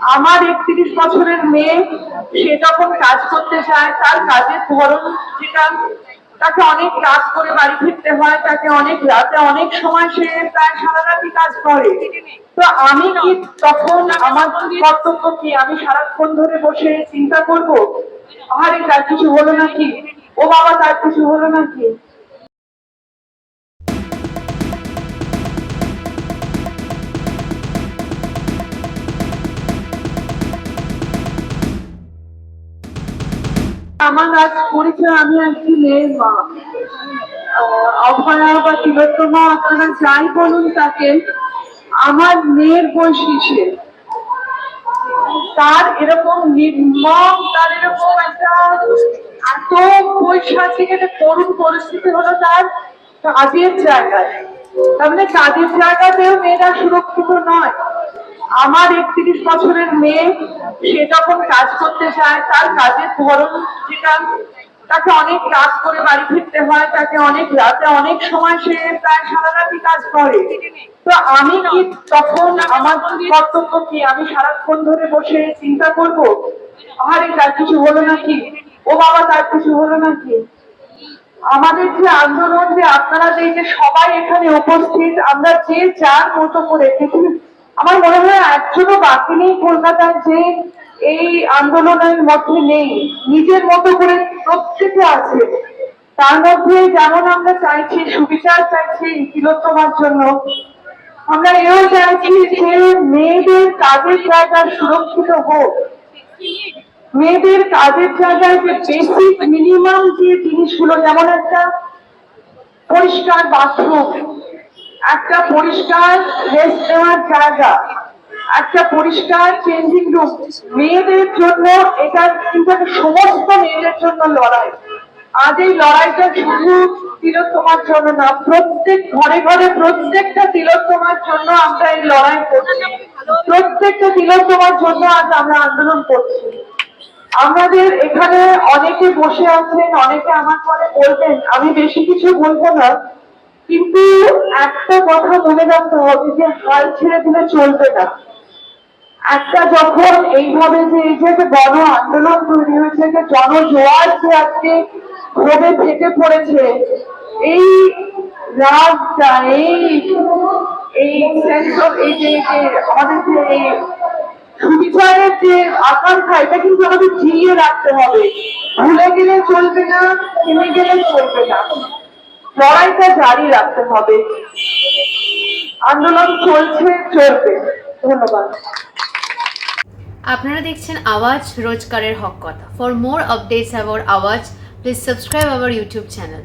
আমার একত্রিশ বছরের মেয়ে, সে যখন কাজ করতে যায়, তার কাজের ধরন যেটা, তাকে অনেক রাত করে বাড়ি ফিরতে হয়, তাকে অনেক রাতে অনেক সময় সে প্রায় সারা রাতি কাজ করে। তো আমি কি তখন আমার কর্তব্য কি আমি সারাক্ষণ ধরে বসে চিন্তা করব? আরে তার কিছু হলো নাকি? ও বাবা, তার কিছু হলো নাকি? আমার আজ পরিচয় আমি একটি মেয়ের মা। অভয়া বা তিলোত্তমা, আপনারা যাই বলুন তাকে, আমার মেয়ের বৈশিষ্ট্যে তার এরকম নির্মম, তার এরকম একটা এত পৈশাচিক একটা করুণ পরিস্থিতি হলো তার কাজের জায়গায়। তার মানে কাজের জায়গাতেও মেয়েরা সুরক্ষিত নয়। আমার একত্রিশ বছরের মেয়ে, সে যখন কাজ করতে যায়, তার কাজের ধরন যেটা, তাকে অনেক রাত করে বাড়ি ফিরতে হয়, তাকে অনেক রাতে অনেক সময় সে প্রায় সারা রাতি কাজ করে। তো আমি কি তখন আমার কর্তব্য কি? আমি সারাক্ষণ ধরে বসে চিন্তা করব আরে তার কিছু হলো নাকি? ও বাবা, তার কিছু হলো নাকি? আমাদের যে আন্দোলন যে আপনারা যে সবাই এখানে উপস্থিত, আমরা যে যার মতো করে পৃথিবী আমার মনে হয় একজনও বাকি নেই কলকাতায় যে এই আন্দোলনের মধ্যে নেই, নিজের মতো করে প্রত্যেকে আছে। তার মধ্যে যেমন আমরা চাইছি, সুবিচার চাইছি তিলোত্তমার জন্য, আমরা এও চাইছি যে মেয়েদের কাজের জায়গা সুরক্ষিত হোক। মেয়েদের কাজের জায়গায় যে বেসিক মিনিমাম যে জিনিসগুলো, যেমন একটা পরিষ্কার বাথরুম একটা পরিষ্কার রেস্ট নেওয়ার জায়গা, একটা পরিষ্কার চেঞ্জিং রুম মেয়েদের জন্য এটা কিন্তু সমস্ত মেয়েদের জন্য লড়াই। আজ এই লড়াইটা শুধু তিলোত্তমার জন্য না, প্রত্যেক ঘরে ঘরে প্রত্যেকটা তিলোত্তমার জন্য আমরা এই লড়াই করছি। প্রত্যেকটা তিলোত্তমার জন্য আজ আমরা আন্দোলন করছি। আমাদের এখানে অনেকে বসে আছেন, অনেকে আমার পরে বলবেন, আমি বেশি কিছু বলব না। কিন্তু একটা কথা মনে রাখতে হবে যে হাল ছেড়ে দিলে চলবে না। একটা যখন এইভাবে যে এই যে গণ আন্দোলন তৈরি হয়েছে, যে জনজোয়ার যে আজকে ক্ষোভে ফেটে পড়েছে, এই রাগটা, এই আমাদের যে যে আকাঙ্ক্ষা, এটা কিন্তু আমাদের জিইয়ে রাখতে হবে। ভুলে গেলে চলবে না, থেমে গেলে চলবে না। লড়াইটা জারি রাখতে হবে। আন্দোলন চলছে, চলবে। ধন্যবাদ। আপনারা দেখছেন আওয়াজ রোজকারের হক কথা। For more updates about Awaaz please subscribe our YouTube channel